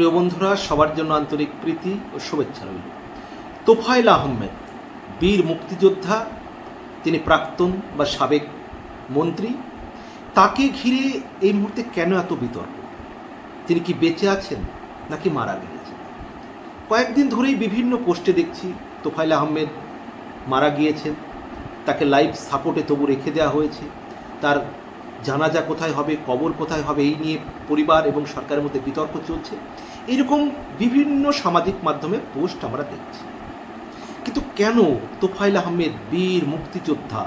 প্রিয় বন্ধুরা, সবার জন্য আন্তরিক প্রীতি ও শুভেচ্ছা রইল। তোফায়েল আহমেদ, বীর মুক্তিযোদ্ধা, তিনি প্রাক্তন বা সাবেক মন্ত্রী। তাকে ঘিরে এই মুহূর্তে কেন এত বিতর্ক? তিনি কি বেঁচে আছেন নাকি মারা গিয়েছেন? কয়েকদিন ধরেই বিভিন্ন পোস্টে দেখছি তোফায়েল আহমেদ মারা গিয়েছেন। তাকে লাইভ সাপোর্টে তবু রেখে দেওয়া হয়েছে। তার জানাজা কোথায় হবে, কবর কোথায় হবে, এই নিয়ে পরিবার এবং সরকারের মধ্যে বিতর্ক চলছে। এরকম বিভিন্ন সামাজিক মাধ্যমে পোস্ট আমরা দেখছি। কিন্তু কেন তোফাইল আহমেদ, বীর মুক্তিযোদ্ধা,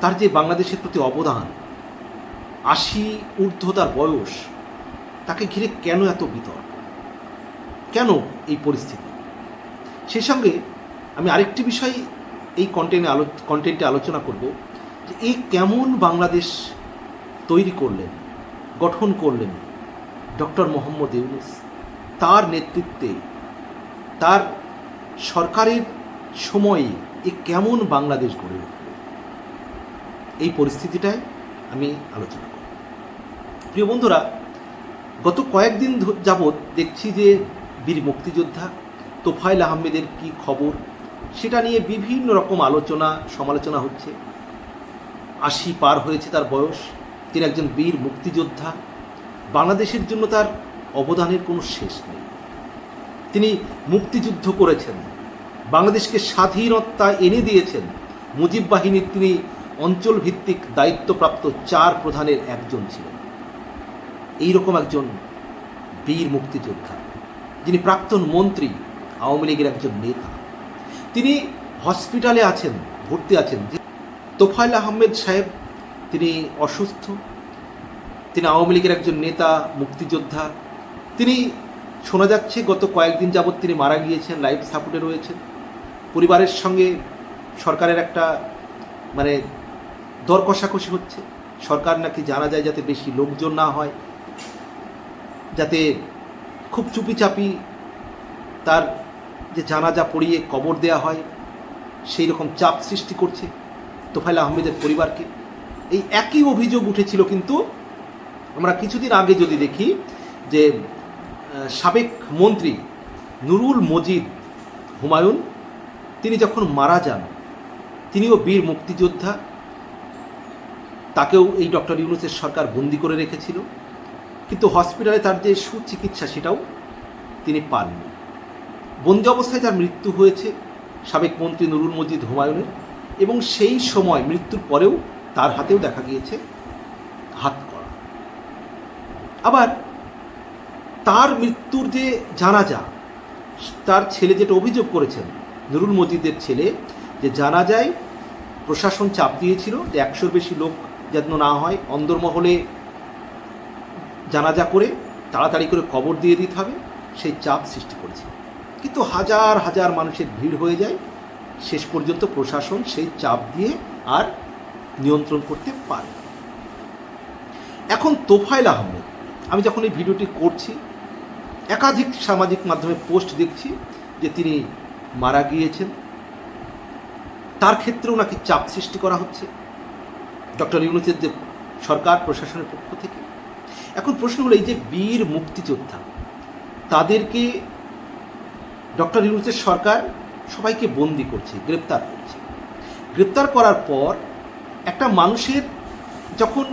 তার যে বাংলাদেশের প্রতি অবদান, আশি ঊর্ধ্ব তার বয়স, তাকে ঘিরে কেন এত বিতর্ক? কেন এই পরিস্থিতি? সেই সঙ্গে আমি আরেকটি বিষয় এই কন্টেন্টে আলো কন্টেন্টে আলোচনা করব যে এই কেমন বাংলাদেশ তৈরি করলেন, গঠন করলেন ডক্টর মোহাম্মদ ইউনুস তার নেতৃত্বে, তার সরকারের সময়ে এ কেমন বাংলাদেশ গড়ে উঠল? এই পরিস্থিতিটায় আমি আলোচনা করব। প্রিয় বন্ধুরা, গত কয়েকদিন যাবৎ দেখছি যে বীর মুক্তিযোদ্ধা তোফায়েল আহমেদের কি খবর, সেটা নিয়ে বিভিন্ন রকম আলোচনা, সমালোচনা হচ্ছে। আশি পার হয়েছে তার বয়স। তিনি একজন বীর মুক্তিযোদ্ধা। বাংলাদেশের জন্য তার অবদানের কোনো শেষ নেই। তিনি মুক্তিযুদ্ধ করেছেন, বাংলাদেশকে স্বাধীনতা এনে দিয়েছেন। মুজিব বাহিনীর তিনি অঞ্চল ভিত্তিক দায়িত্বপ্রাপ্ত চার প্রধানের একজন ছিলেন। এইরকম একজন বীর মুক্তিযোদ্ধা, যিনি প্রাক্তন মন্ত্রী, আওয়ামী লীগের একজন নেতা। তিনি হসপিটালে আছেন, ভর্তি আছেন। তোফায়েল আহমেদ সাহেব, তিনি অসুস্থ। তিনি আওয়ামী লীগের একজন নেতা, মুক্তিযোদ্ধা। তিনি শোনা যাচ্ছে গত কয়েকদিন যাবৎ তিনি মারা গিয়েছেন, লাইফ সাপোর্টে রয়েছেন। পরিবারের সঙ্গে সরকারের একটা মানে দর কষাকষি হচ্ছে। সরকার নাকি জানা যায় যাতে বেশি লোকজন না হয়, যাতে খুব চুপিচাপি তার যে জানাজা পড়িয়ে কবর দেয়া হয়, সেই রকম চাপ সৃষ্টি করছে তোফাইল আহমেদের পরিবারকে। এই একই অভিযোগ উঠেছিল কিন্তু আমরা কিছুদিন আগে যদি দেখি যে সাবেক মন্ত্রী নুরুল মজিদ হুমায়ুন, তিনি যখন মারা যান, তিনিও বীর মুক্তিযোদ্ধা, তাকেও এই ডক্টর ইউনুসের সরকার বন্দি করে রেখেছিল, কিন্তু হসপিটালে তার যে সুচিকিৎসা সেটাও তিনি পাননি। বন্দি অবস্থায় তার মৃত্যু হয়েছে সাবেক মন্ত্রী নুরুল মজিদ হুমায়ুনের, এবং সেই সময় মৃত্যুর পরেও তার হাতেও দেখা গিয়েছে হাত আবার তার মৃত্যুর যে জানাজা, তার ছেলে যেটা অভিযোগ করেছেন, নুরুল মজিদের ছেলে, যে জানা যায় প্রশাসন চাপ দিয়েছিল যে একশোর বেশি লোক যেন না হয় অন্দরমহলে জানাজা করে তাড়াতাড়ি করে কবর দিয়ে দিতে হবে, সেই চাপ সৃষ্টি করেছে। কিন্তু হাজার হাজার মানুষের ভিড় হয়ে যায়, শেষ পর্যন্ত প্রশাসন সেই চাপ দিয়ে আর নিয়ন্ত্রণ করতে পারে এখন তোফায়েল আহমেদ আমি যখন এই ভিডিওটি করছি, একাধিক সামাজিক মাধ্যমে পোস্ট দেখছি যে তিনি মারা গিয়েছেন। তার ক্ষেত্রেও নাকি চাপ সৃষ্টি করা হচ্ছে। ডক্টর ইউনুসের যে সরকার, প্রশাসনের পক্ষ থেকে। এখন প্রশ্ন হলো, এই যে বীর মুক্তিযোদ্ধা, তাদেরকে ডক্টর ইউনুসের সরকার সবাইকে বন্দি করছে, গ্রেপ্তার করছে। গ্রেপ্তার করার পর একটা মানুষের যখন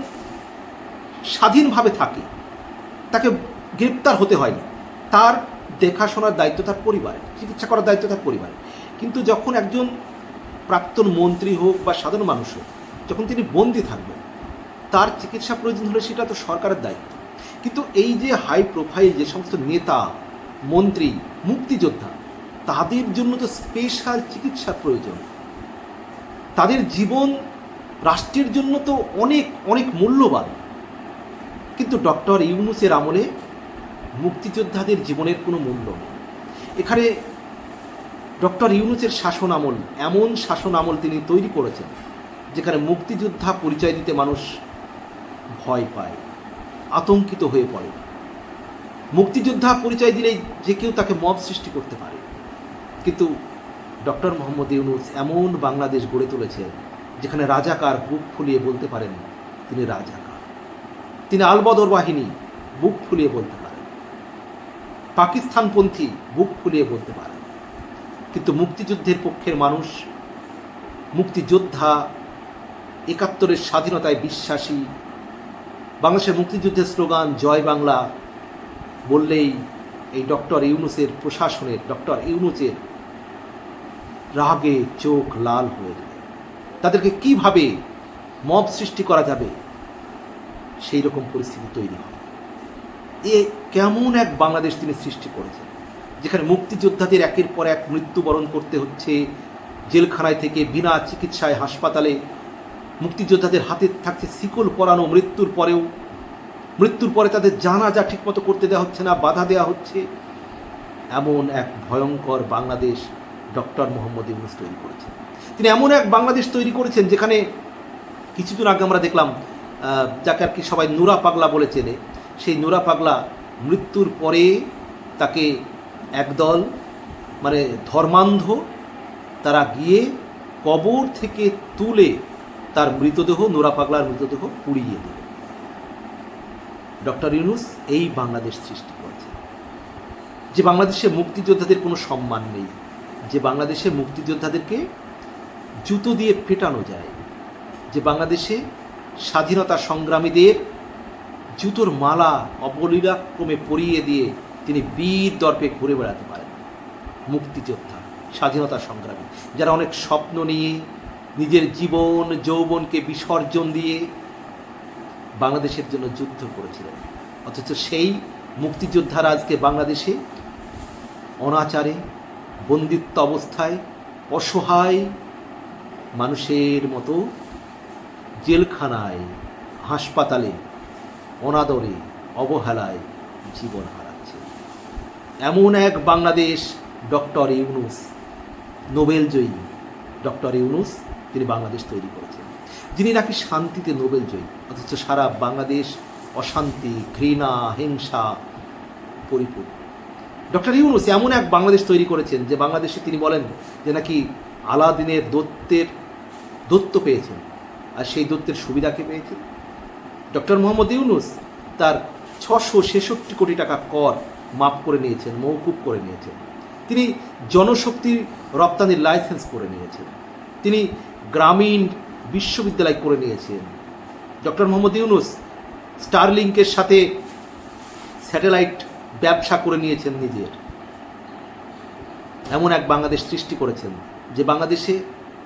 স্বাধীনভাবে থাকে গ্রেপ্তার হতে হয়নি। তার দেখাশোনার দায়িত্ব তার পরিবারের, চিকিৎসা করার দায়িত্ব তার পরিবারের। কিন্তু যখন একজন প্রাক্তন মন্ত্রী হোক বা সাধারণ মানুষ হোক, যখন তিনি বন্দি থাকবেন, তার চিকিৎসা প্রয়োজন হলে সেটা তো সরকারের দায়িত্ব। কিন্তু এই যে হাই প্রোফাইল যে সমস্ত নেতা, মন্ত্রী, মুক্তিযোদ্ধা, তাদের জন্য তো স্পেশাল চিকিৎসার প্রয়োজন। তাদের জীবন, রাষ্ট্রের জন্য তো অনেক অনেক মূল্যবান। কিন্তু ডক্টর ইউনুসের আমলে মুক্তিযোদ্ধাদের জীবনের কোনো মূল্য নেই। এখানে ডক্টর ইউনুসের শাসন আমল এমন শাসন আমল তিনি তৈরি করেছেন, যেখানে মুক্তিযোদ্ধা পরিচয় দিতে মানুষ ভয় পায়, আতঙ্কিত হয়ে পড়ে। মুক্তিযোদ্ধা পরিচয় দিলেই যে কেউ তাকে মব সৃষ্টি করতে পারে। কিন্তু ডক্টর মোহাম্মদ ইউনুস এমন বাংলাদেশ গড়ে তুলেছেন, যেখানে রাজাকার বুক ফুলিয়ে বলতে পারেন তিনি রাজাকার তিনি আলবদর বাহিনী বুক ফুলিয়ে বলতে পারেন। পাকিস্তানপন্থী বুক ফুলিয়ে বলতে পারে কিন্তু মুক্তিযুদ্ধের পক্ষের মানুষ, মুক্তিযোদ্ধা, একাত্তরের স্বাধীনতায় বিশ্বাসী, বাংলাদেশের মুক্তিযুদ্ধের স্লোগান, জয় বাংলা বললেই এই ডক্টর ইউনুসের প্রশাসনের, ডক্টর ইউনুসের রাগে চোখ লাল হয়ে যায় তাদেরকে কীভাবে মব সৃষ্টি করা যাবে? সেই রকম পরিস্থিতি তৈরি হয়। এ কেমন এক বাংলাদেশ তিনি সৃষ্টি করেছেন? যেখানে মুক্তিযোদ্ধাদের একের পর এক মৃত্যুবরণ করতে হচ্ছে, জেলখানায় থেকে বিনা চিকিৎসায় হাসপাতালে, মুক্তিযোদ্ধাদের হাতে থাকছে শিকল পরানো মৃত্যুর পরেও, মৃত্যুর পরে তাদের জানা জানাজা ঠিকমতো করতে দেওয়া হচ্ছে না, বাধা দেওয়া হচ্ছে, এমন এক ভয়ঙ্কর বাংলাদেশ ডক্টর মোহাম্মদ ইউনুস তৈরি করেছেন। তিনি এমন এক বাংলাদেশ তৈরি করেছেন যেখানে কিছুদিন আগে আমরা দেখলাম যাকে আর কি সবাই নুরা পাগলা বলে চেনে, সেই নুরা পাগলা মৃত্যুর পরে তাকে একদল মানে ধর্মান্ধ, তারা গিয়ে কবর থেকে তুলে তার মৃতদেহ, নুরা পাগলার মৃতদেহ পুড়িয়ে দিল ডক্টর ইউনুস এই বাংলাদেশ সৃষ্টি করেছে। যে বাংলাদেশে মুক্তিযোদ্ধাদের কোনো সম্মান নেই, যে বাংলাদেশে মুক্তিযোদ্ধাদেরকে জুতো দিয়ে ফেটানো যায়, যে বাংলাদেশে স্বাধীনতা সংগ্রামীদের জুতোর মালা অবলীলাক্রমে পরিয়ে দিয়ে তিনি বীর দর্পে ঘুরে বেড়াতে পারেন। মুক্তিযোদ্ধা, স্বাধীনতা সংগ্রামী, যারা অনেক স্বপ্ন নিয়ে নিজের জীবন, যৌবনকে বিসর্জন দিয়ে বাংলাদেশের জন্য যুদ্ধ করেছিলেন। অথচ সেই মুক্তিযোদ্ধারা আজকে বাংলাদেশে অনাচারে, বন্দিত্ব অবস্থায়, অসহায় মানুষের মতো জেলখানায়, হাসপাতালে, অনাদরে, অবহেলায় জীবন হারাচ্ছে। এমন এক বাংলাদেশ, ডক্টর ইউনুস, নোবেলজয়ী ডক্টর ইউনুস, তিনি বাংলাদেশ তৈরি করেছেন। যিনি নাকি শান্তিতে নোবেল জয়ী অথচ সারা বাংলাদেশ অশান্তি, ঘৃণা, হিংসা পরিপূর্ণ। ডক্টর ইউনুস এমন এক বাংলাদেশ তৈরি করেছেন যে বাংলাদেশে তিনি বলেন যে নাকি আলাদিনের দত্তের দত্ত পেয়েছেন। আর সেই দত্তের সুবিধাকে পেয়েছেন ডক্টর মোহাম্মদ ইউনুস তার ছশো ছেষট্টি কোটি টাকা কর মাফ করে নিয়েছেন মৌকুব করে নিয়েছেন। তিনি জনশক্তি রপ্তানির লাইসেন্স করে নিয়েছেন। তিনি গ্রামীণ বিশ্ববিদ্যালয় করে নিয়েছেন। ডক্টর মোহাম্মদ ইউনুস স্টারলিংকের সাথে স্যাটেলাইট ব্যবসা করে নিয়েছেন নিজের। এমন এক বাংলাদেশ সৃষ্টি করেছেন, যে বাংলাদেশে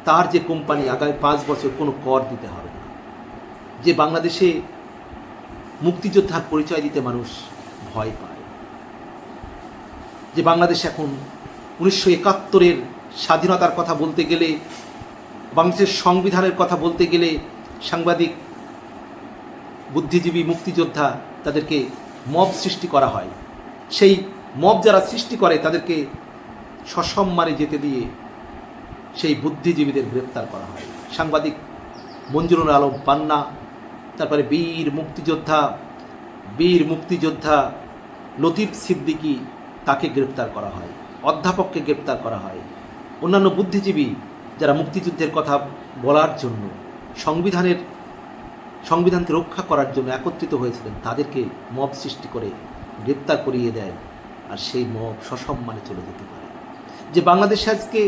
তার যে কোম্পানি আগামী পাঁচ বছর কোনো কর দিতে হবে না। যে বাংলাদেশে মুক্তিযোদ্ধার পরিচয় দিতে মানুষ ভয় পায়। যে বাংলাদেশ এখন উনিশশো একাত্তরের স্বাধীনতার কথা বলতে গেলে, বাংলাদেশের সংবিধানের কথা বলতে গেলে সাংবাদিক, বুদ্ধিজীবী, মুক্তিযোদ্ধা তাদেরকে মব সৃষ্টি করা হয়। সেই মব যারা সৃষ্টি করে তাদেরকে সসম্মানে যেতে দিয়ে সেই বুদ্ধিজীবীদের গ্রেপ্তার করা হয়। সাংবাদিক মঞ্জুরুল আলম পান্না, তারপরে বীর মুক্তিযোদ্ধা বীর মুক্তিযোদ্ধা লতিফ সিদ্দিকী তাকে গ্রেপ্তার করা হয়, অধ্যাপককে গ্রেপ্তার করা হয়। অন্যান্য বুদ্ধিজীবী যারা মুক্তিযুদ্ধের কথা বলার জন্য সংবিধানের, সংবিধানকে রক্ষা করার জন্য একত্রিত হয়েছিলেন, তাদেরকে মব সৃষ্টি করে গ্রেপ্তার করিয়ে দেয়, আর সেই মব সসম্মানে চলে যেতে পারে। যে বাংলাদেশে আজকে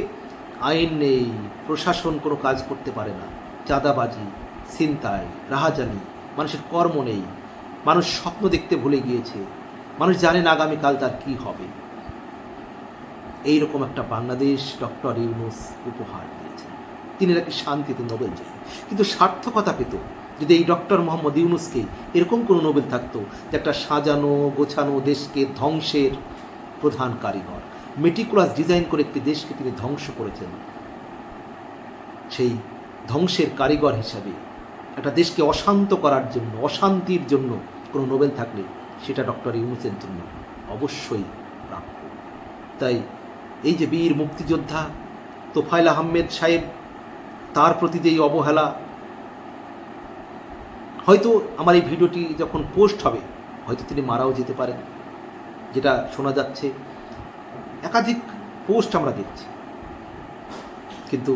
আইন নেই, প্রশাসন কোনো কাজ করতে পারে না। চাঁদাবাজি, ছিনতাই রাহাজানি মানুষের কর্ম নেই। মানুষ স্বপ্ন দেখতে ভুলে গিয়েছে। মানুষ জানে না আগামীকাল তার কী হবে। এইরকম একটা বাংলাদেশ ডক্টর ইউনুস উপহার দিয়েছেন। তিনি নাকি শান্তিতে নোবেল জয়ী। কিন্তু সার্থকতা পেত যদি এই ডক্টর মোহাম্মদ ইউনুসকে এরকম কোনো নোবেল থাকতো যে একটা সাজানো, গোছানো দেশকে ধ্বংসের প্রধান কারিগর। মেটিকুলাস ডিজাইন করে একটি দেশকে তিনি ধ্বংস করেছেন। সেই ধ্বংসের কারিগর হিসাবে একটা দেশকে অশান্ত করার জন্য, অশান্তির জন্য কোনো নোবেল থাকলে সেটা ডক্টর ইউনুসের জন্য অবশ্যই প্রাপ্য। তাই এই যে বীর মুক্তিযোদ্ধা তোফাইল আহমেদ সাহেব, তার প্রতি যে অবহেলা, হয়তো আমার এই ভিডিওটি যখন পোস্ট হবে, হয়তো তিনি মারাও যেতে পারেন। যেটা শোনা যাচ্ছে একাধিক পোস্ট আমরা দেখছি। কিন্তু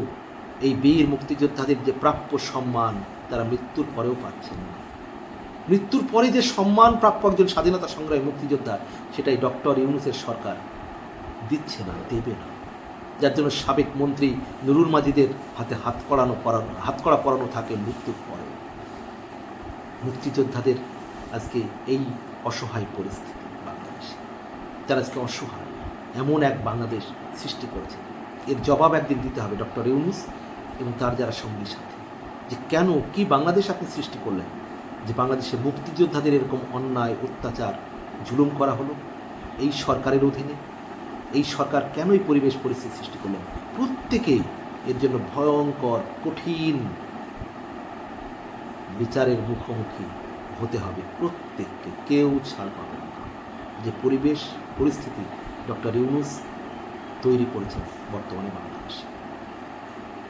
এই বীর মুক্তিযোদ্ধাদের যে প্রাপ্য সম্মান, তারা মৃত্যুর পরেও পাচ্ছেন না। মৃত্যুর পরে যে সম্মান প্রাপ্য একজন স্বাধীনতা সংগ্রামী মুক্তিযোদ্ধা, সেটাই ডক্টর ইউনুসের সরকার দিচ্ছে না, দেবে না। যার জন্য সাবেক মন্ত্রী নুরুল মাজিদের হাতে হাত করানো, পরানো, হাত করা, পরানো থাকে মৃত্যুর পরে মুক্তিযোদ্ধাদের আজকে এই অসহায় পরিস্থিতি বাংলাদেশে। তারা আজকে অসহায় এমন এক বাংলাদেশ সৃষ্টি করেছে। এর জবাব একদিন দিতে হবে ডক্টর ইউনুস এবং তার যারা সঙ্গী সাথে। যে কেন, কি বাংলাদেশ আপনি সৃষ্টি করলেন? যে বাংলাদেশে মুক্তিযোদ্ধাদের এরকম অন্যায়, অত্যাচার জুলুম করা হলো? এই সরকারের অধীনে? এই সরকার কেন এই পরিবেশ পরিস্থিতি সৃষ্টি করলেন? প্রত্যেকেই এর জন্য ভয়ঙ্কর, কঠিন বিচারের মুখোমুখি হতে হবে প্রত্যেককে। কেউ ছাড় পাবে না। যে পরিবেশ, পরিস্থিতি ডক্টর ইউনুস তৈরি করেছেন বর্তমানে বাংলাদেশে।